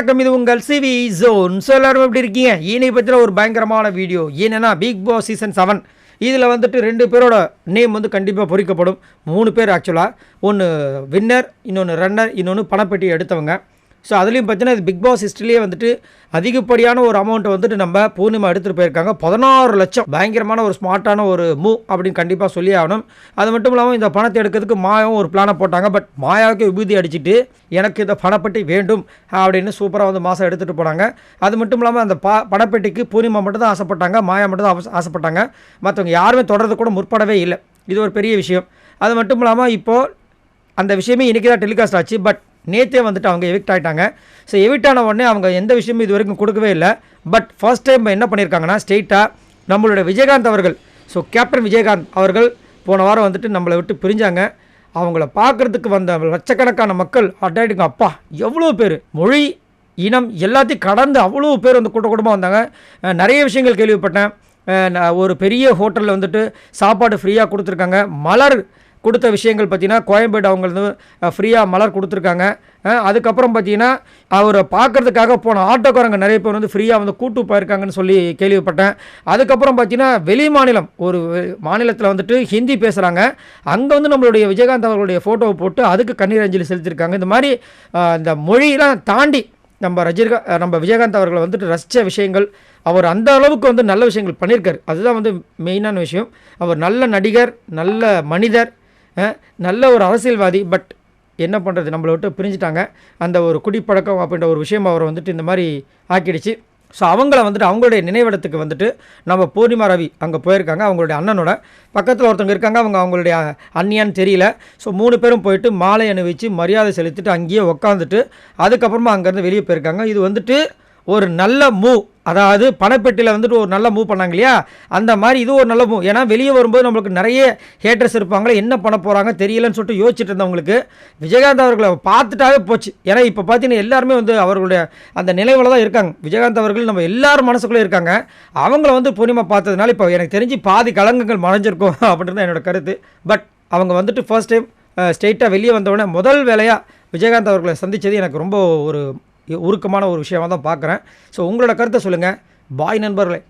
வணக்கம் இது உங்கள் சிவி ஜோன். ஸோ எல்லாரும் எப்படி இருக்கீங்க? இனி பற்றின ஒரு பயங்கரமான வீடியோ. என்னன்னா பிக் பாஸ் சீசன் செவன் இதில் வந்துட்டு ரெண்டு பேரோட நேம் வந்து கண்டிப்பாக பொறிக்கப்படும். மூணு பேர் ஆக்சுவலாக ஒன்று வின்னர் இன்னொன்று ரன்னர் இன்னொன்று பணப்பெட்டி எடுத்தவங்க. ஸோ அதுலேயும் பார்த்தீங்கன்னா இது பிக் பாஸ் ஹிஸ்ட்ரிலேயே வந்துட்டு அதிகப்படியான ஒரு அமௌண்ட்டை வந்துட்டு நம்ம பூர்ணிமா எடுத்துகிட்டு போயிருக்காங்க. பதினாறு லட்சம். பயங்கரமான ஒரு ஸ்மார்ட்டான ஒரு மூவ் அப்படின்னு கண்டிப்பாக சொல்லி ஆகணும். அது மட்டும் இல்லாமல் இந்த பணத்தை எடுக்கிறதுக்கு மாயாவும் ஒரு பிளானை போட்டாங்க. பட் மாயாவுக்கு விபூதி அடிச்சுட்டு எனக்கு இந்த பணப்பெட்டி வேண்டும் அப்படின்னு சூப்பராக வந்து மாதம் எடுத்துகிட்டு போனாங்க. அது மட்டும் இல்லாமல் அந்த ப பணப்பெட்டிக்கு பூர்ணிமா மட்டும் தான் ஆசைப்பட்டாங்க. மாயா மட்டும் தான் ஆசை- ஆசைப்பட்டாங்க. மற்றவங்க யாருமே தொடர்றது கூட முற்படவே இல்லை. இது ஒரு பெரிய விஷயம். அது மட்டும் இல்லாமல் இப்போது அந்த விஷயமே இன்றைக்கி தான் டெலிகாஸ்ட் ஆச்சு. பட் நேற்றே வந்துட்டு அவங்க எவிக்ட் ஆகிட்டாங்க ஸோ எவிக்ட் ஆன உடனே அவங்க எந்த விஷயமும் இது வரைக்கும் கொடுக்கவே இல்லை. பட் ஃபர்ஸ்ட் டைம் என்ன பண்ணியிருக்காங்கன்னா ஸ்ட்ரெயிட்டாக நம்மளோட விஜயகாந்த் அவர்கள் ஸோ கேப்டன் விஜயகாந்த் அவர்கள் போன வாரம் வந்துட்டு நம்மளை விட்டு பிரிஞ்சாங்க. அவங்கள பார்க்குறதுக்கு வந்த லட்சக்கணக்கான மக்கள் அட்டாயிடுங்க அப்பா எவ்வளோ பேர்? மொழி இனம் எல்லாத்தையும் கடந்து அவ்வளோ பேர் வந்து கூட்ட கூட்டமாக வந்தாங்க. நிறைய விஷயங்கள் கேள்விப்பட்டேன். ஒரு பெரிய ஹோட்டலில் வந்துட்டு சாப்பாடு ஃப்ரீயாக கொடுத்துருக்காங்க. மலர் கொடுத்த விஷயங்கள் பார்த்தீங்கன்னா கோயம்பேடு அவங்க வந்து ஃப்ரீயாக மலர் கொடுத்துருக்காங்க. அதுக்கப்புறம் பார்த்தீங்கன்னா அவரை பார்க்கறதுக்காக போன ஆட்டோக்காரங்க நிறைய பேர் வந்து ஃப்ரீயாக வந்து கூட்டு போயிருக்காங்கன்னு சொல்லி கேள்விப்பட்டேன். அதுக்கப்புறம் பார்த்தீங்கன்னா வெளி மாநிலம் ஒரு மாநிலத்தில் வந்துட்டு ஹிந்தி பேசுகிறாங்க அங்கே வந்து நம்மளுடைய விஜயகாந்த் அவர்களுடைய ஃபோட்டோவை போட்டு அதுக்கு கண்ணீர் அஞ்சலி செலுத்தியிருக்காங்க இந்த மாதிரி இந்த மொழியெலாம் தாண்டி நம்ம ரஜினிகா நம்ம விஜயகாந்த் அவர்களை வந்துட்டு ரசித்த விஷயங்கள் அவர் அந்த அளவுக்கு வந்து நல்ல விஷயங்கள் பண்ணியிருக்காரு. அதுதான் வந்து மெயினான விஷயம். அவர் நல்ல நடிகர் நல்ல மனிதர் நல்ல ஒரு அரசியல்வாதி பட் என்ன பண்ணுறது நம்மளை விட்டு பிரிஞ்சுட்டாங்க. அந்த ஒரு குடிப்பழக்கம் அப்படின்ற ஒரு விஷயம் அவரை வந்துட்டு இந்த மாதிரி ஆக்கிடுச்சு. ஸோ அவங்கள வந்துட்டு அவங்களுடைய நினைவிடத்துக்கு வந்துட்டு நம்ம பூர்ணிமா ரவி அங்கே போயிருக்காங்க அவங்களுடைய அண்ணனோட. பக்கத்தில் ஒருத்தவங்க இருக்காங்க அவங்க அவங்களுடைய அண்ணியான்னு தெரியல. ஸோ மூணு பேரும் போயிட்டு மாலை அணிவிச்சு மரியாதை செலுத்திட்டு அங்கேயே உக்காந்துட்டு அதுக்கப்புறமா அங்கேருந்து வெளியே போயிருக்காங்க. இது வந்துட்டு ஒரு நல்ல மூவ் அதாவது பணப்பெட்டியில் வந்துட்டு ஒரு நல்ல மூவ் பண்ணாங்க இல்லையா? அந்த மாதிரி இது ஒரு நல்ல மூவ் ஏன்னா வெளியே வரும்போது நம்மளுக்கு நிறைய ஹேட்டர்ஸ் இருப்பாங்களே என்ன பண்ண போகிறாங்க தெரியலன்னு சொல்லிட்டு யோசிச்சுட்டு இருந்தவங்களுக்கு விஜயகாந்த் அவர்களை பார்த்துட்டாவே போச்சு. ஏன்னா இப்போ பார்த்தீங்கன்னா எல்லாருமே வந்து அவர்களுடைய அந்த நிலைவில் தான் இருக்காங்க. விஜயகாந்த் அவர்கள் நம்ம எல்லாரும் மனசுக்குள்ளே இருக்காங்க. அவங்கள வந்து பூர்ணிமா பார்த்ததுனால இப்போ எனக்கு தெரிஞ்சு பாதி கலங்கங்கள் மறைஞ்சிருக்கும் அப்படின்றது தான் என்னோட கருத்து. பட் அவங்க வந்துட்டு ஃபர்ஸ்ட் டைம் ஸ்ட்ரெயிட்டாக வெளியே வந்தவுடனே முதல் வேலையாக விஜயகாந்த் அவர்களை சந்தித்தது எனக்கு ரொம்ப ஒரு உருக்கமான ஒரு விஷயமா தான் பார்க்குறேன். ஸோ உங்களோட கருத்தை சொல்லுங்கள் பாய் நண்பர்களே.